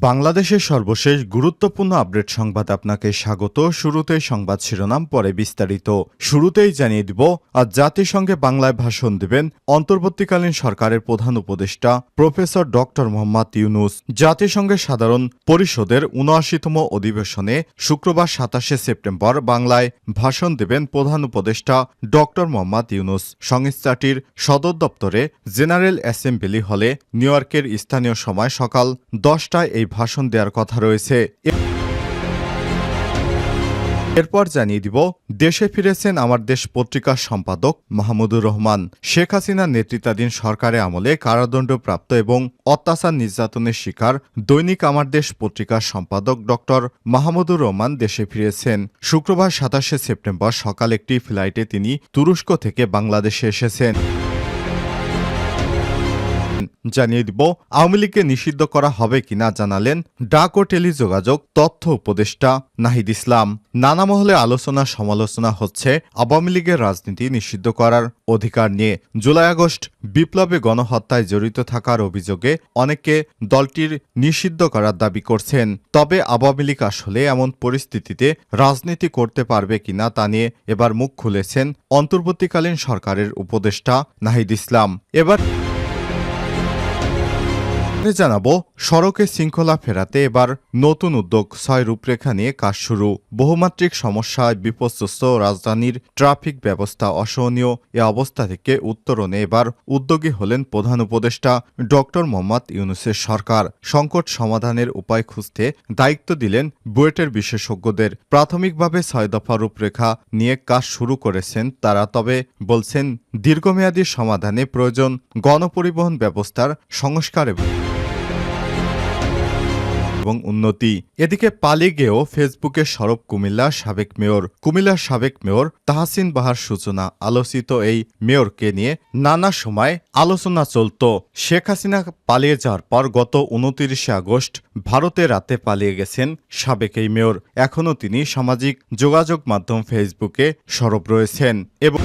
বাংলাদেশের সর্বশেষ গুরুত্বপূর্ণ আপডেট সংবাদ আপনাকে স্বাগত। শুরুতেই সংবাদ শিরোনাম, পরে বিস্তারিত। শুরুতেই জানিয়ে দিব, আজ জাতিসংঘে বাংলায় ভাষণ দেবেন অন্তর্বর্তীকালীন সরকারের প্রধান উপদেষ্টা প্রফেসর ডক্টর মোহাম্মদ ইউনুস। জাতিসংঘের সাধারণ পরিষদের উনআশিতম অধিবেশনে শুক্রবার সাতাশে সেপ্টেম্বর বাংলায় ভাষণ দেবেন প্রধান উপদেষ্টা ডক্টর মোহাম্মদ ইউনুস। সংস্থাটির সদর দপ্তরে জেনারেল অ্যাসেম্বলি হলে নিউ ইয়র্কের স্থানীয় সময় সকাল দশটায় ভাষণ দেওয়ার কথা রয়েছে। এরপর জানিয়ে দিব, দেশে ফিরেছেন আমার দেশ পত্রিকার সম্পাদক মাহমুদুর রহমান। শেখ হাসিনার নেতৃত্বাধীন সরকারের আমলে কারাদণ্ডপ্রাপ্ত এবং অত্যাচার নির্যাতনের শিকার দৈনিক আমার দেশ পত্রিকার সম্পাদক ডক্টর মাহমুদুর রহমান দেশে ফিরেছেন। শুক্রবার সাতাশে সেপ্টেম্বর সকাল একটি ফ্লাইটে তিনি তুরস্ক থেকে বাংলাদেশে এসেছেন। জানিয়ে দিব, আওয়ামী লীগকে নিষিদ্ধ করা হবে কিনা জানালেন ডাক ও টেলিযোগাযোগ তথ্য উপদেষ্টা নাহিদ ইসলাম। নানা মহলে আলোচনা সমালোচনা হচ্ছে আওয়ামী লীগের রাজনীতি নিষিদ্ধ করার অধিকার নিয়ে। জুলাই আগস্ট বিপ্লবে গণহত্যায় জড়িত থাকার অভিযোগে অনেকে দলটির নিষিদ্ধ করার দাবি করছেন। তবে আওয়ামী লীগ আসলে এমন পরিস্থিতিতে রাজনীতি করতে পারবে কিনা তা নিয়ে এবার মুখ খুলেছেন অন্তর্বর্তীকালীন সরকারের উপদেষ্টা নাহিদ ইসলাম। এবার এবারে জানাব, সড়কে শৃঙ্খলা ফেরাতে এবার নতুন উদ্যোগ, ছয় রূপরেখা নিয়ে কাজ শুরু। বহুমাত্রিক সমস্যায় বিপর্যস্ত রাজধানীর ট্রাফিক ব্যবস্থা অসহনীয়। এ অবস্থা থেকে উত্তরণে এবার উদ্যোগী হলেন প্রধান উপদেষ্টা ডক্টর মোহাম্মদ ইউনুসের সরকার। সংকট সমাধানের উপায় খুঁজতে দায়িত্ব দিলেন বুয়েটের বিশেষজ্ঞদের। প্রাথমিকভাবে ছয় দফা রূপরেখা নিয়ে কাজ শুরু করেছেন তারা, তবে বলছেন, দীর্ঘমেয়াদী সমাধানে প্রয়োজন গণপরিবহন ব্যবস্থার সংস্কার এবং এবং উন্নতি। এদিকে পালিয়ে গিয়েও ফেসবুকে সরব কুমিল্লা সাবেক মেয়র। কুমিল্লার সাবেক মেয়র তাহসিন বাহার সূচনা আলোচিত এই মেয়রকে নিয়ে নানা সময় আলোচনা চলত। শেখ হাসিনা পালিয়ে যাওয়ার পর গত উনতিরিশে আগস্ট ভারতে রাতে পালিয়ে গেছেন সাবেক এই মেয়র। এখনও তিনি সামাজিক যোগাযোগ মাধ্যম ফেসবুকে সরব রয়েছেন এবং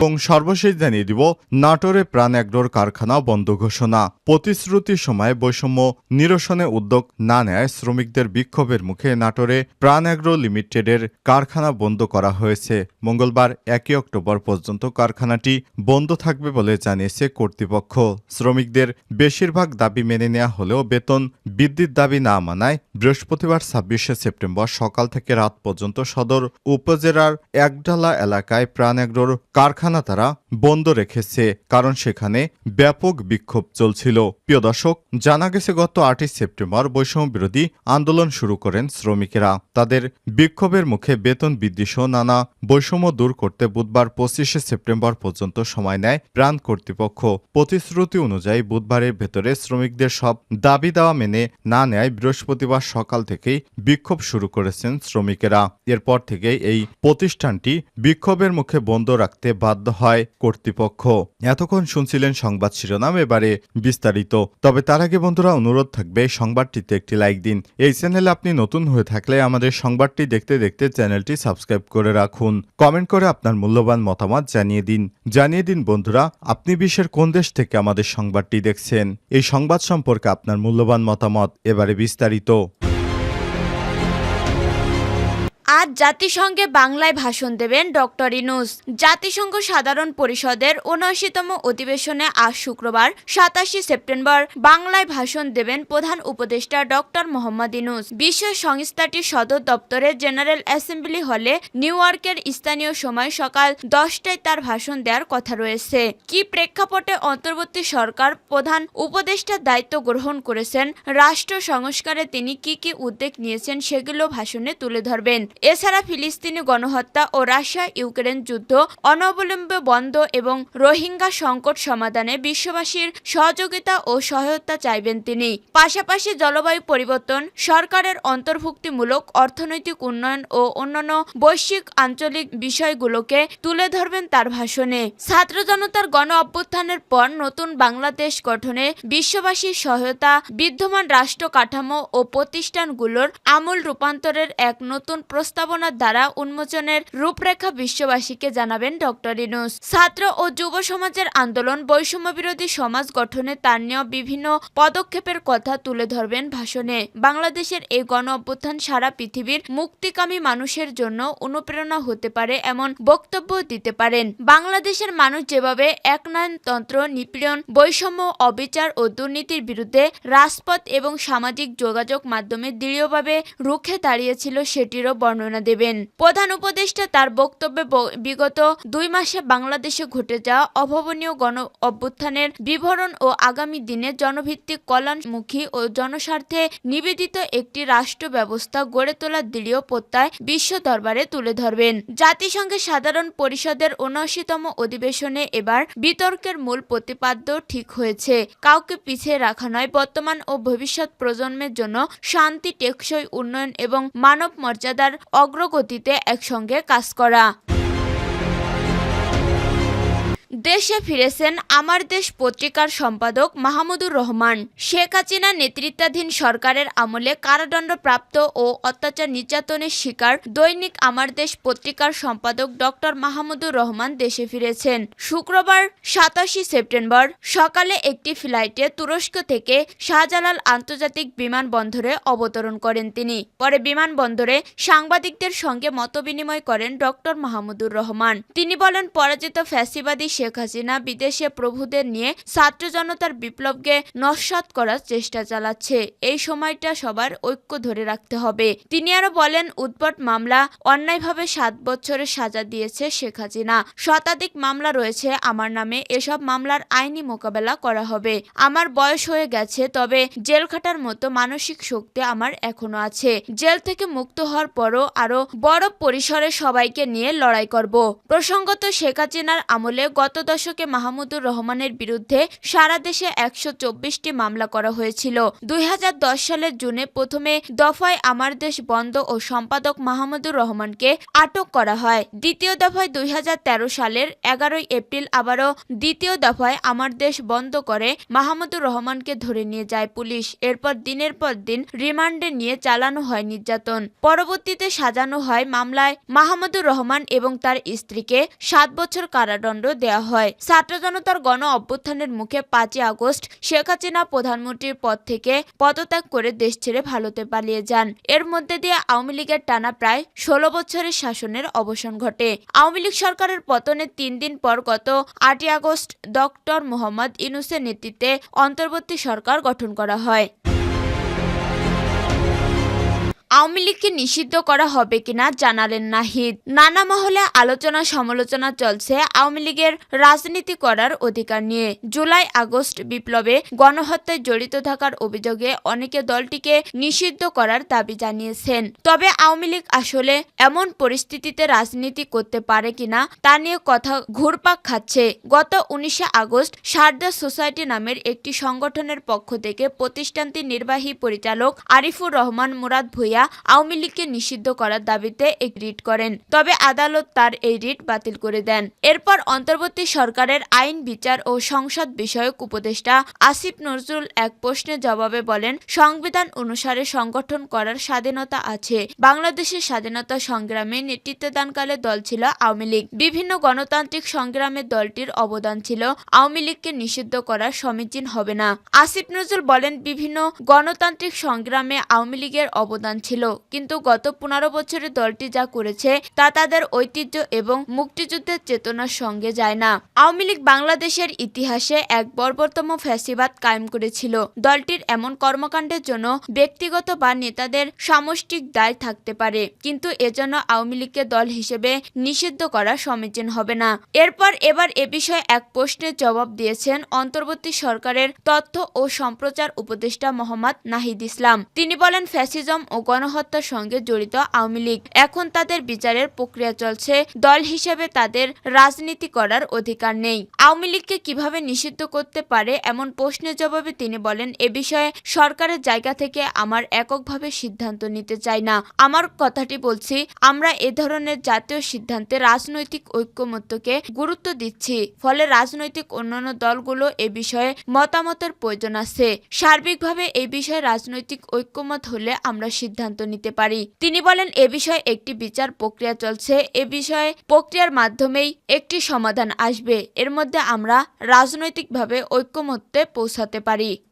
এবং সর্বশেষ জানিয়ে দিব, নাটোরে প্রাণ অ্যাগ্রোর কারখানা বন্ধ ঘোষণা। প্রতিশ্রুতির সময় বৈষম্য নিরসনে উদ্যোগ না নেয় শ্রমিকদের বিক্ষোভের মুখে নাটোরে প্রাণ অ্যাগ্রো লিমিটেডের কারখানা বন্ধ করা হয়েছে। মঙ্গলবার একই অক্টোবর পর্যন্ত কারখানাটি বন্ধ থাকবে বলে জানিয়েছে কর্তৃপক্ষ। শ্রমিকদের বেশিরভাগ দাবি মেনে নেওয়া হলেও বেতন বৃদ্ধির দাবি না মানায় বৃহস্পতিবার ছাব্বিশে সেপ্টেম্বর সকাল থেকে রাত পর্যন্ত সদর উপজেলার একডালা এলাকায় প্রাণ অ্যাগ্রোর কারখানা তারা বন্ধ রেখেছে, কারণ সেখানে ব্যাপক বিক্ষোভ চলছিল। প্রিয় দর্শক, জানা গেছে গত আটই সেপ্টেম্বর বৈষম্য বিরোধী আন্দোলন শুরু করেন শ্রমিকেরা। তাদের বিক্ষোভের মুখে বেতন বৃদ্ধি সহ নানা বৈষম্য দূর করতে বুধবার পঁচিশে সেপ্টেম্বর পর্যন্ত সময় নেয় প্রাণ কর্তৃপক্ষ। প্রতিশ্রুতি অনুযায়ী বুধবারের ভেতরে শ্রমিকদের সব দাবি দেওয়া মেনে না নেয় বৃহস্পতিবার সকাল থেকেই বিক্ষোভ শুরু করেছেন শ্রমিকেরা। এরপর থেকেই এই প্রতিষ্ঠানটি বিক্ষোভের মুখে বন্ধ রাখতে বাধ্য হয় কর্তৃপক্ষ। এতক্ষণ শুনছিলেন সংবাদ শিরোনাম এবারে বিস্তারিত। তবে তার আগে বন্ধুরা, অনুরোধ থাকবে সংবাদটিতে একটি লাইক দিন। এই চ্যানেলে আপনি নতুন হয়ে থাকলে আমাদের সংবাদটি দেখতে দেখতে চ্যানেলটি সাবস্ক্রাইব করে রাখুন। কমেন্ট করে আপনার মূল্যবান মতামত জানিয়ে দিন। জানিয়ে দিন বন্ধুরা, আপনি বিশ্বের কোন দেশ থেকে আমাদের সংবাদটি দেখছেন? এই সংবাদ সম্পর্কে আপনার মূল্যবান মতামত এবারে বিস্তারিত। আজ জাতিসংঘে বাংলায় ভাষণ দেবেন ডক্টর ইনুস। জাতিসংঘ সাধারণ পরিষদের উনআশিতম অধিবেশনে আজ শুক্রবার, সাতাশে সেপ্টেম্বর, বাংলায় ভাষণ দেবেন প্রধান উপদেষ্টা ডক্টর মোহাম্মদ ইনুস। বিশ্ব সংস্থাটির সদর দপ্তরে জেনারেল অ্যাসেম্বলি হলে নিউ ইয়র্কের স্থানীয় সময় সকাল দশটায় তার ভাষণ দেওয়ার কথা রয়েছে। কি প্রেক্ষাপটে অন্তর্বর্তী সরকার প্রধান উপদেষ্টার দায়িত্ব গ্রহণ করেছেন, রাষ্ট্র সংস্কারে তিনি কি কি উদ্যোগ নিয়েছেন সেগুলো ভাষণে তুলে ধরবেন। এছাড়া ফিলিস্তিনি গণহত্যা ও রাশিয়া ইউক্রেন যুদ্ধ অনবলম্বে বন্ধ এবং রোহিঙ্গা সংকট সমাধানে বিশ্ববাসীর সহযোগিতা ও সহায়তা চাইবেন তিনি। পাশাপাশি জলবায়ু পরিবর্তন, সরকারের অন্তর্ভুক্তিমূলক অর্থনৈতিক উন্নয়ন ও অন্যান্য বৈশ্বিক আঞ্চলিক বিষয়গুলোকে তুলে ধরবেন তার ভাষণে। ছাত্র জনতার গণ অভ্যুত্থানের পর নতুন বাংলাদেশ গঠনে বিশ্ববাসীর সহায়তা, বিদ্যমান রাষ্ট্র কাঠামো ও প্রতিষ্ঠানগুলোর আমূল রূপান্তরের এক নতুন প্রস্তাবনার দ্বারা উন্মোচনের রূপরেখা বিশ্ববাসীকে জানাবেন ডক্টর ইনুস। ছাত্র ও যুব সমাজের আন্দোলন, বৈষম্য বিরোধী সমাজ গঠনে তার বিভিন্ন পদক্ষেপের কথা তুলে ধরবেন ভাষণে। বাংলাদেশের এই গণ অভ্যুত্থান সারা পৃথিবীর মুক্তিকামী মানুষের জন্য অনুপ্রেরণা হতে পারে এমন বক্তব্য দিতে পারেন। বাংলাদেশের মানুষ যেভাবে একনায়নতন্ত্র, নিপীড়ন, বৈষম্য, অবিচার ও দুর্নীতির বিরুদ্ধে রাজপথ এবং সামাজিক যোগাযোগ মাধ্যমে দৃঢ়ভাবে রুখে দাঁড়িয়েছিল, সেটিরও বর্ণনা দেবেন। প্রধান উপদেষ্টা তার বক্তব্যে বিগত দুই মাসে বাংলাদেশে ঘটে যাওয়া অভাবনীয় গণ অভ্যুত্থানের বিবরণ ও আগামী দিনে জনভিত্তিক কল্যাণমুখী ও জনস্বার্থে নিবেদিত একটি রাষ্ট্র ব্যবস্থা গড়ে তোলার দৃঢ় প্রত্যয় বিশ্ব দরবারে তুলে ধরবেন। জাতিসংঘের সাধারণ পরিষদের উনআশিতম অধিবেশনে এবার বিতর্কের মূল প্রতিপাদ্য ঠিক হয়েছে। কাউকে পিছিয়ে রাখা নয়, বর্তমান ও ভবিষ্যৎ প্রজন্মের জন্য শান্তি, টেকসই উন্নয়ন এবং মানব মর্যাদার অগ্রগতিতে একসঙ্গে কাজ করা। দেশে ফিরেছেন আমার দেশ পত্রিকার সম্পাদক মাহমুদুর রহমান। শেখ হাসিনা নেতৃত্বাধীন সরকারের আমলে কারাদণ্ডপ্রাপ্ত ও অত্যাচার নির্যাতনের শিকার দৈনিক আমার দেশ পত্রিকার সম্পাদক ডক্টর মাহমুদুর রহমান দেশে ফিরেছেন। শুক্রবার সাতাশি সেপ্টেম্বর সকালে একটি ফ্লাইটে তুরস্ক থেকে শাহজালাল আন্তর্জাতিক বিমানবন্দরে অবতরণ করেন তিনি। পরে বিমানবন্দরে সাংবাদিকদের সঙ্গে মতবিনিময় করেন ডক্টর মাহমুদুর রহমান। তিনি বলেন, পরাজিত ফ্যাসিবাদী শেখ হাসিনা বিদেশে প্রভুদের নিয়ে ছাত্র জনতার বিপ্লবকে নস্বাত করার চেষ্টা চালাচ্ছে। এই সময়টা সবার ঐক্য ধরে রাখতে হবে। তিনি আরও বলেন, উদ্ভট মামলা অন্যায়ভাবে সাত বছরের সাজা দিয়েছে শেখ হাসিনা। শতাধিক মামলা রয়েছে আমার নামে, এসব মামলার আইনি মোকাবেলা করা হবে। আমার বয়স হয়ে গেছে, তবে জেল খাটার মতো মানসিক শক্তি আমার এখনও আছে। জেল থেকে মুক্ত হওয়ার পরও আরও বড় পরিসরে সবাইকে নিয়ে লড়াই করব। প্রসঙ্গত শেখ হাসিনার আমলে গত দশকে মাহমুদুর রহমানের বিরুদ্ধে সারা দেশে একশো চব্বিশটি মামলা করা হয়েছিল। দুই হাজার দশ সালের জুনে প্রথমে দফায় আমার দেশ বন্ধ ও সম্পাদক মাহমুদুর রহমানকে আটক করা হয়। দ্বিতীয় দফায় দুই হাজার তেরো সালের এগারোই এপ্রিল আবারও দ্বিতীয় দফায় আমার দেশ বন্ধ করে মাহমুদুর রহমানকে ধরে নিয়ে যায় পুলিশ। এরপর দিনের পর দিন রিমান্ডে নিয়ে চালানো হয় নির্যাতন। পরবর্তীতে সাজানো হয় মামলায় মাহমুদুর রহমান এবং তার স্ত্রীকে সাত বছর কারাদণ্ড দেওয়া হয়। ছাত্র জনতার গণ অভ্যুত্থানের মুখে পাঁচই আগস্ট শেখ হাসিনা প্রধানমন্ত্রীর পদ থেকে পদত্যাগ করে দেশ ছেড়ে ভারতে পালিয়ে যান। এর মধ্যে দিয়ে আওয়ামী লীগের টানা প্রায় ষোলো বছরের শাসনের অবসান ঘটে। আওয়ামী লীগ সরকারের পতনের তিন দিন পর গত আটই আগস্ট ডক্টর মোহাম্মদ ইনুসের নেতৃত্বে অন্তর্বর্তী সরকার গঠন করা হয়। আওয়ামী লীগকে নিষিদ্ধ করা হবে কিনা জানালেন নাহিদ। নানা মহলে আলোচনা সমালোচনা চলছে আওয়ামী লীগের রাজনীতি করার অধিকার নিয়ে। জুলাই আগস্ট বিপ্লবে গণহত্যায় জড়িত থাকার অভিযোগে অনেকে দলটিকে নিষিদ্ধ করার দাবি জানিয়েছেন। তবে আওয়ামী লীগ আসলে এমন পরিস্থিতিতে রাজনীতি করতে পারে কিনা তা নিয়ে কথা ঘুরপাক খাচ্ছে। গত উনিশে আগস্ট সারদা সোসাইটি নামের একটি সংগঠনের পক্ষ থেকে প্রতিষ্ঠানটির নির্বাহী পরিচালক আরিফুর রহমান মুরাদ ভুইয়া আওয়ামী লীগকে নিষিদ্ধ করার দাবিতে এক রিট করেন। তবে আদালত তার এই রিট বাতিল করে দেন। এরপর অন্তর্বর্তী সরকারের আইন, বিচার ও সংসদ বিষয়ক উপদেষ্টা আসিফ নজরুল এক প্রশ্নের জবাবে বলেন, সংবিধান অনুসারে সংগঠন করার স্বাধীনতা আছে। বাংলাদেশের স্বাধীনতা সংগ্রামে নেতৃত্বদানকালে দল ছিল আওয়ামী লীগ। বিভিন্ন গণতান্ত্রিক সংগ্রামে দলটির অবদান ছিল আওয়ামী লীগকে নিষিদ্ধ করা সমীচীন হবে না। আসিফ নজরুল বলেন, বিভিন্ন গণতান্ত্রিক সংগ্রামে আওয়ামী লীগের অবদান ছিল কিন্তু গত পনেরো বছরে দলটি যা করেছে, তা তাদের ঐতিহ্য এবং মুক্তিযুদ্ধের চেতনার সঙ্গে যায় না। আওয়ামী লীগ বাংলাদেশের ইতিহাসে এক বর্বরতম ফ্যাসিবাদ কায়েম করেছিল। দলটির এমন কর্মকাণ্ডের জন্য ব্যক্তিগত বা নেতাদের সামষ্টিক দায় থাকতে পারে, কিন্তু এজন্য আওয়ামী লীগকে দল হিসেবে নিষিদ্ধ করা সমীচীন হবে না। এরপর এবার এ বিষয়ে এক প্রশ্নের জবাব দিয়েছেন অন্তর্বর্তী সরকারের তথ্য ও সম্প্রচার উপদেষ্টা মোহাম্মদ নাহিদ ইসলাম। তিনি বলেন, ফ্যাসিজম ও গণহত্যার সঙ্গে জড়িত আওয়ামী লীগ। এখন তাদের বিচারের প্রক্রিয়া চলছে। দল হিসেবে তাদের রাজনীতি করার অধিকার নেই। আওয়ামী লীগকে কীভাবে নিষিদ্ধ করতে পারে এমন প্রশ্নের জবাবে তিনি বলেন, এ বিষয়ে সরকারের জায়গা থেকে আমার এককভাবে সিদ্ধান্ত নিতে চাই না। আমার কথাটি বলছি, আমরা এ ধরনের জাতীয় সিদ্ধান্তে রাজনৈতিক ঐক্যমত্যকে গুরুত্ব দিচ্ছি। ফলে রাজনৈতিক অন্যান্য দলগুলো এ বিষয়ে মতামতের প্রয়োজন আছে। সার্বিকভাবে এই বিষয়ে রাজনৈতিক ঐক্যমত হলে আমরা সিদ্ধান্ত নিতে পারি। তিনি বলেন, এ বিষয়ে একটি বিচার প্রক্রিয়া চলছে। এ বিষয়ে প্রক্রিয়ার মাধ্যমেই একটি সমাধান আসবে। এর মধ্যে আমরা রাজনৈতিকভাবে ঐক্যমত্যে পৌঁছাতে পারি।